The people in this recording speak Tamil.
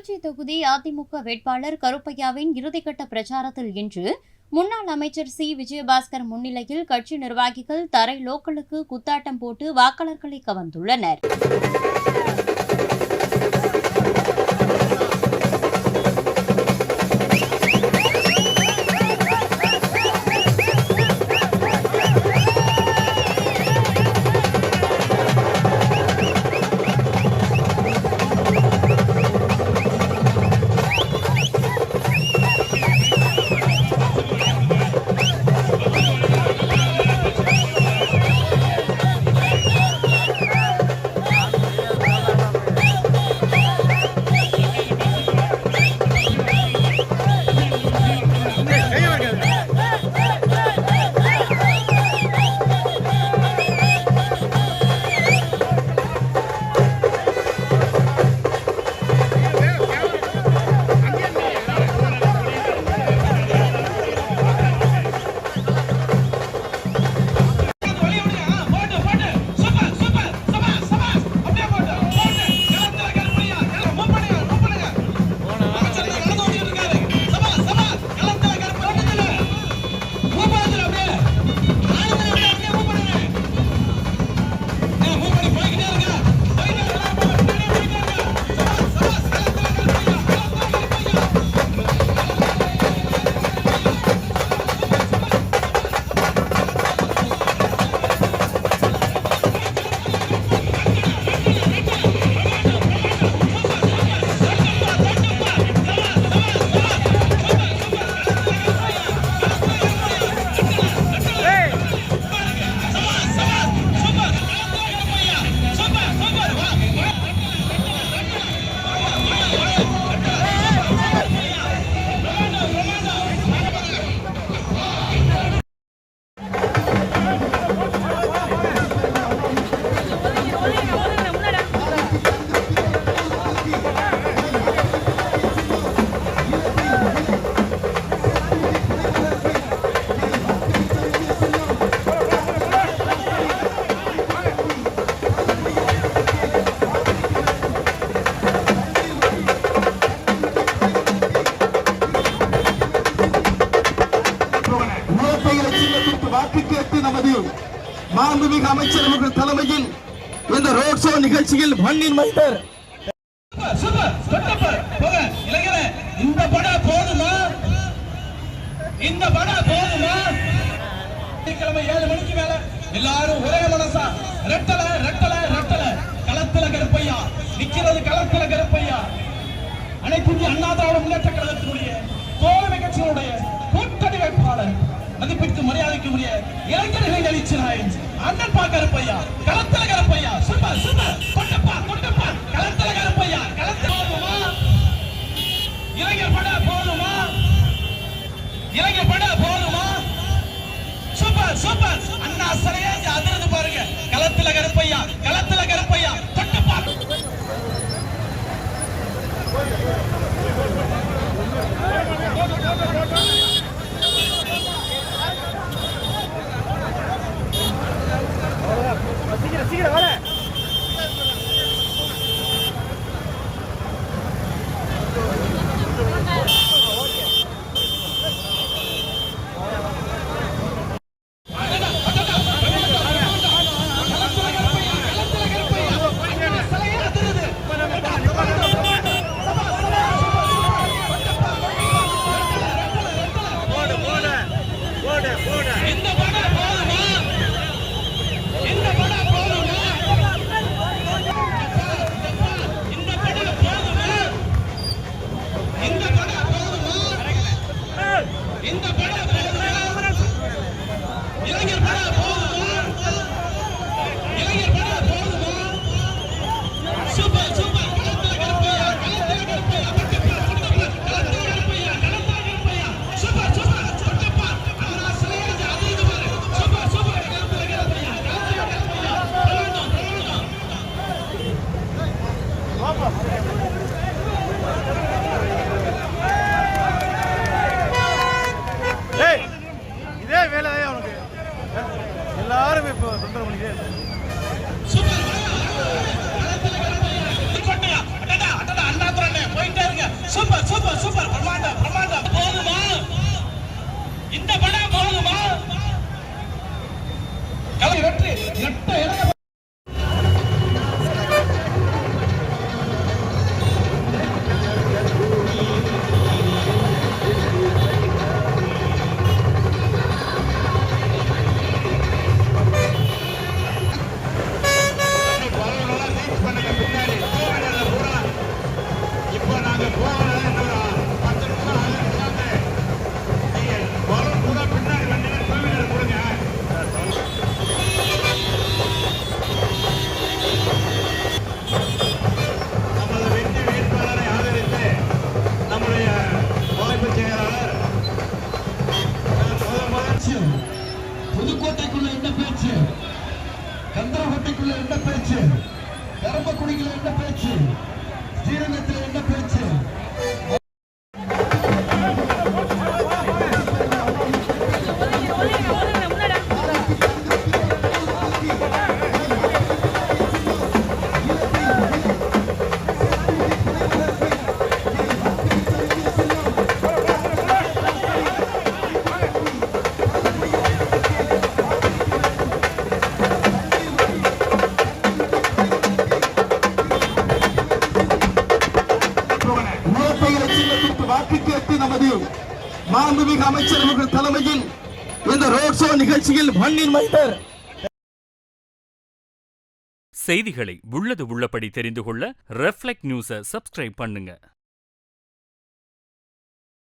திருச்சி தொகுதி அதிமுக வேட்பாளர் கருப்பையாவின் இறுதிக்கட்ட பிரச்சாரத்தில் இன்று முன்னாள் அமைச்சர் சி. விஜயபாஸ்கர் முன்னிலையில் கட்சி நிர்வாகிகள் தரை லோக்கலுக்கு குத்தாட்டம் போட்டு வாக்காளர்களை கவர்ந்துள்ளனர். கேட்டு மாண்புமிகு அமைச்சர் அவர்கள் தலைமையில் இந்த ரோட் ஷோ நிகழ்ச்சியில் மண்ணின் மைந்தர். இந்த படம் போதுமா? இந்த படம் போதுமா? வெள்ளிக்கிழமை ஏழு மணிக்கு மேல எல்லாரும் ஒரே மனசா. ரெட்டல ரெட்டல ரெட்டல. களத்துல கருப்பையா. நிக்கிறது களத்துல கருப்பையா. அனைத்து இந்திய அண்ணா திராவிட முன்னேற்ற கழகத்தினுடைய தோழமை கட்சியினுடைய கூட்டணி வேட்பாளர் மதிப்பிற்கு மரியாதைக்கு உரிய இளைஞர்கள் எழுச்சி அண்ணன் பா கருப்பையா களத்துல கருப்பையா எல்லாருமே இப்போ தொந்தரவு பண்ணிட்டே சூப்பர் சூப்பர் சூப்பர் பிரமாண்டம் பிரமாண்டம் போதுமா இந்த படம் போதுமா? கள்ளக்குடியில் என்ன பேச்சு? ஸ்ரீரங்கத்தில் என்ன பேச்சு? மாண்புமிகு அமைச்சர் அவர்கள் தலைமையில் இந்த ரோட் ஷோ நிகழ்ச்சியில் மண்ணின் மைந்தர். செய்திகளை உள்ளது உள்ளபடி தெரிந்து கொள்ள ரெஃப்ளெக்ட் நியூஸை சப்ஸ்கிரைப் பண்ணுங்க.